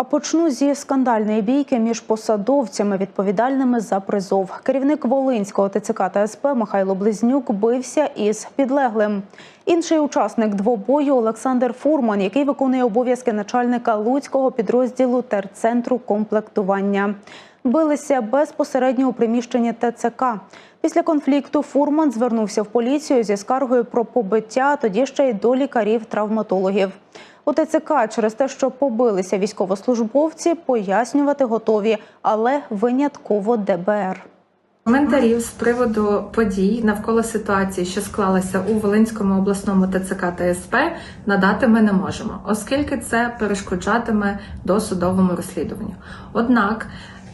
А почну зі скандальної бійки між посадовцями, відповідальними за призов. Керівник Волинського ТЦК та СП Михайло Близнюк бився із підлеглим. Інший учасник двобою Олександр Фурман, який виконує обов'язки начальника Луцького підрозділу терцентру комплектування. Билися безпосередньо у приміщенні ТЦК. Після конфлікту Фурман звернувся в поліцію зі скаргою про побиття, тоді ще й до лікарів-травматологів. У ТЦК через те, що побилися військовослужбовці, пояснювати готові, але винятково ДБР. Коментарів з приводу подій навколо ситуації, що склалася у Волинському обласному ТЦК та СП, надати ми не можемо, оскільки це перешкоджатиме досудовому розслідуванню. Однак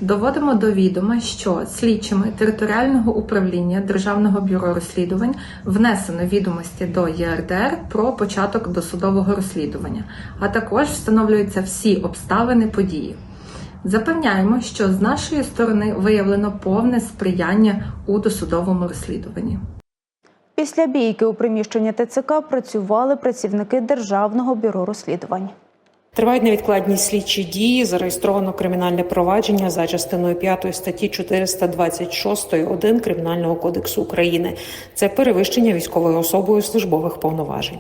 доводимо до відома, що слідчими територіального управління Державного бюро розслідувань внесено відомості до ЄРДР про початок досудового розслідування, а також встановлюються всі обставини події. Запевняємо, що з нашої сторони виявлено повне сприяння у досудовому розслідуванні. Після бійки у приміщенні ТЦК працювали працівники Державного бюро розслідувань. Тривають невідкладні слідчі дії. Зареєстровано кримінальне провадження за частиною 5 статті 426 1 Кримінального кодексу України. Це перевищення військовою особою службових повноважень.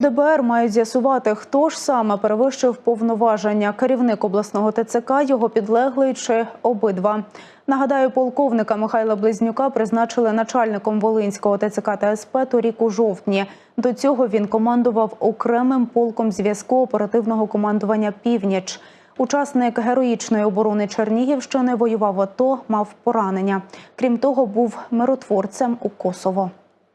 ДБР мають з'ясувати, хто ж саме перевищив повноваження керівник обласного ТЦК, його підлеглий чи обидва. Нагадаю, полковника Михайла Близнюка призначили начальником Волинського ТЦК та СП торік у жовтні. До цього він командував окремим полком зв'язку оперативного командування Північ. Учасник героїчної оборони Чернігівщини воював АТО, мав поранення. Крім того, був миротворцем у Косово.